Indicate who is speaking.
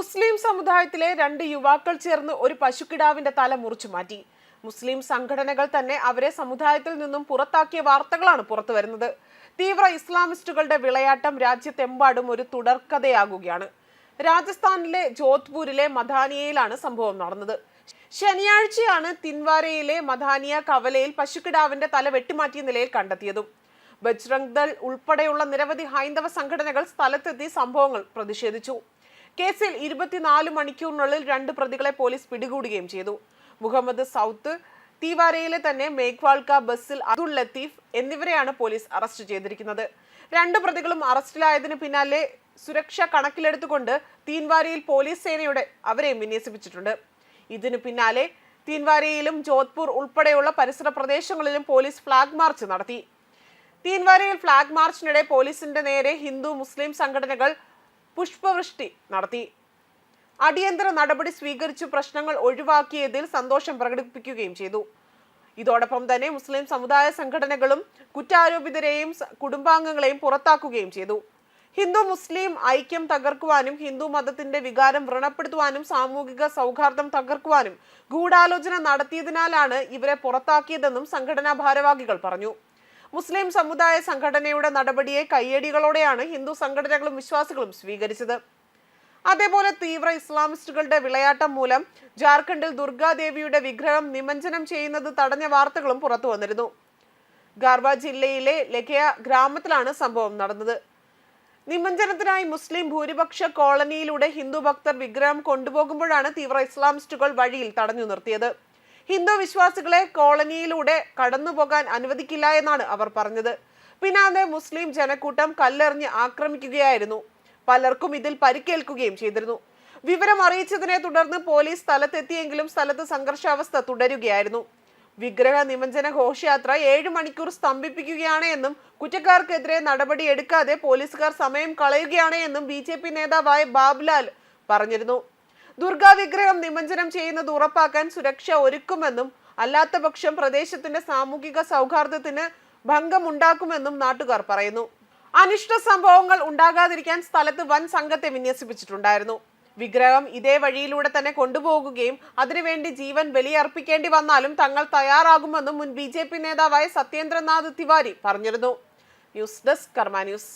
Speaker 1: മുസ്ലിം സമുദായത്തിലെ രണ്ട് യുവാക്കൾ ചേർന്ന് ഒരു പശുക്കിടാവിന്റെ തല മുറിച്ചു മാറ്റി. മുസ്ലിം സംഘടനകൾ തന്നെ അവരെ സമുദായത്തിൽ നിന്നും പുറത്താക്കിയ വാർത്തകളാണ് പുറത്തു വരുന്നത്. തീവ്ര ഇസ്ലാമിസ്റ്റുകളുടെ വിളയാട്ടം രാജ്യത്തെമ്പാടും ഒരു തുടർക്കഥയാകുകയാണ്. രാജസ്ഥാനിലെ ജോധ്പൂരിലെ മധാനിയയിലാണ് സംഭവം നടന്നത്. ശനിയാഴ്ചയാണ് തിൻവാരയിലെ മധാനിയ കവലയിൽ പശുക്കിടാവിന്റെ തല വെട്ടിമാറ്റിയ നിലയിൽ കണ്ടെത്തിയതും. ബജ്രംഗ് ദൾ ഉൾപ്പെടെയുള്ള നിരവധി ഹൈന്ദവ സംഘടനകൾ സ്ഥലത്തെത്തി സംഭവങ്ങൾ പ്രതിഷേധിച്ചു. കേസിൽ ഇരുപത്തിനാല് മണിക്കൂറിനുള്ളിൽ രണ്ട് പ്രതികളെ പോലീസ് പിടികൂടുകയും ചെയ്തു. മുഹമ്മദ് സൗത്ത് തീവാരയിലെ തന്നെ മേഘ്വാൾക്ക ബസ്സിൽ അബ്ദുൾ ലത്തീഫ് എന്നിവരെയാണ് പോലീസ് അറസ്റ്റ് ചെയ്തിരിക്കുന്നത്. രണ്ട് പ്രതികളും അറസ്റ്റിലായതിനു പിന്നാലെ സുരക്ഷ കണക്കിലെടുത്തുകൊണ്ട് തീൻവാരയിൽ പോലീസ് സേനയുടെ അവരെ വിന്യസിപ്പിച്ചിട്ടുണ്ട്. ഇതിനു പിന്നാലെ തീൻവാരയിലും ജോധ്പൂർ ഉൾപ്പെടെയുള്ള പരിസര പ്രദേശങ്ങളിലും പോലീസ് ഫ്ളാഗ് മാർച്ച് നടത്തി. തീൻവാരയിൽ ഫ്ളാഗ് മാർച്ചിനിടെ പോലീസിന്റെ നേരെ ഹിന്ദു മുസ്ലിം സംഘടനകൾ പുഷ്പവൃഷ്ടി നടത്തി. അടിയന്തര നടപടി സ്വീകരിച്ചു പ്രശ്നങ്ങൾ ഒഴിവാക്കിയതിൽ സന്തോഷം പ്രകടിപ്പിക്കുകയും ചെയ്തു. ഇതോടൊപ്പം തന്നെ മുസ്ലിം സമുദായ സംഘടനകളും കുറ്റാരോപിതരെയും കുടുംബാംഗങ്ങളെയും പുറത്താക്കുകയും ചെയ്തു. ഹിന്ദു മുസ്ലിം ഐക്യം തകർക്കുവാനും ഹിന്ദു മതത്തിന്റെ വികാരം വ്രണപ്പെടുത്തുവാനും സാമൂഹിക സൗഹാർദ്ദം തകർക്കുവാനും ഗൂഢാലോചന നടത്തിയതിനാലാണ് ഇവരെ പുറത്താക്കിയതെന്നും സംഘടനാ ഭാരവാഹികൾ പറഞ്ഞു. മുസ്ലിം സമുദായ സംഘടനയുടെ നടപടിയെ കയ്യടികളോടെയാണ് ഹിന്ദു സംഘടനകളും വിശ്വാസികളും സ്വീകരിച്ചത്. അതേപോലെ തീവ്ര ഇസ്ലാമിസ്റ്റുകളുടെ വിളയാട്ടം മൂലം ജാർഖണ്ഡിൽ ദുർഗാദേവിയുടെ വിഗ്രഹം നിമഞ്ജനം ചെയ്യുന്നത് തടഞ്ഞ വാർത്തകളും പുറത്തു വന്നിരുന്നു. ഗാർവ ജില്ലയിലെ ലഖയ ഗ്രാമത്തിലാണ് സംഭവം നടന്നത്. നിമഞ്ജനത്തിനായി മുസ്ലിം ഭൂരിപക്ഷ കോളനിയിലൂടെ ഹിന്ദു ഭക്തർ വിഗ്രഹം കൊണ്ടുപോകുമ്പോഴാണ് തീവ്ര ഇസ്ലാമിസ്റ്റുകൾ വഴിയിൽ തടഞ്ഞു നിർത്തിയത്. ഹിന്ദു വിശ്വാസികളെ കോളനിയിലൂടെ കടന്നുപോകാൻ അനുവദിക്കില്ല എന്നാണ് അവർ പറഞ്ഞത്. പിന്നാലെ മുസ്ലിം ജനക്കൂട്ടം കല്ലെറിഞ്ഞ് ആക്രമിക്കുകയായിരുന്നു. പലർക്കും ഇതിൽ പരിക്കേൽക്കുകയും ചെയ്തിരുന്നു. വിവരം അറിയിച്ചതിനെ തുടർന്ന് പോലീസ് സ്ഥലത്തെത്തിയെങ്കിലും സ്ഥലത്ത് സംഘർഷാവസ്ഥ തുടരുകയായിരുന്നു. വിഗ്രഹ നിമഞ്ജന ഘോഷയാത്ര ഏഴ് മണിക്കൂർ സ്തംഭിപ്പിക്കുകയാണ് എന്നും കുറ്റക്കാർക്കെതിരെ നടപടി എടുക്കാതെ പോലീസുകാർ സമയം കളയുകയാണ് എന്നും ബി നേതാവായ ബാബുലാൽ പറഞ്ഞിരുന്നു. ദുർഗാ വിഗ്രഹം നിമഞ്ജനം ചെയ്യുന്നത് ഉറപ്പാക്കാൻ സുരക്ഷ ഒരുക്കുമെന്നും അല്ലാത്ത പക്ഷം പ്രദേശത്തിന്റെ സാമൂഹിക സൗഹാർദ്ദത്തിന് ഭംഗമുണ്ടാക്കുമെന്നും നാട്ടുകാർ പറയുന്നു. അനിഷ്ട സംഭവങ്ങൾ ഉണ്ടാകാതിരിക്കാൻ സ്ഥലത്ത് വൻ സംഘത്തെ വിന്യസിപ്പിച്ചിട്ടുണ്ടായിരുന്നു. വിഗ്രഹം ഇതേ വഴിയിലൂടെ തന്നെ കൊണ്ടുപോകുകയും അതിനുവേണ്ടി ജീവൻ ബലിയർപ്പിക്കേണ്ടി വന്നാലും തങ്ങൾ തയ്യാറാകുമെന്നും മുൻ ബി നേതാവായ സത്യേന്ദ്രനാഥ് തിവാരി പറഞ്ഞിരുന്നു. News desk Karma news.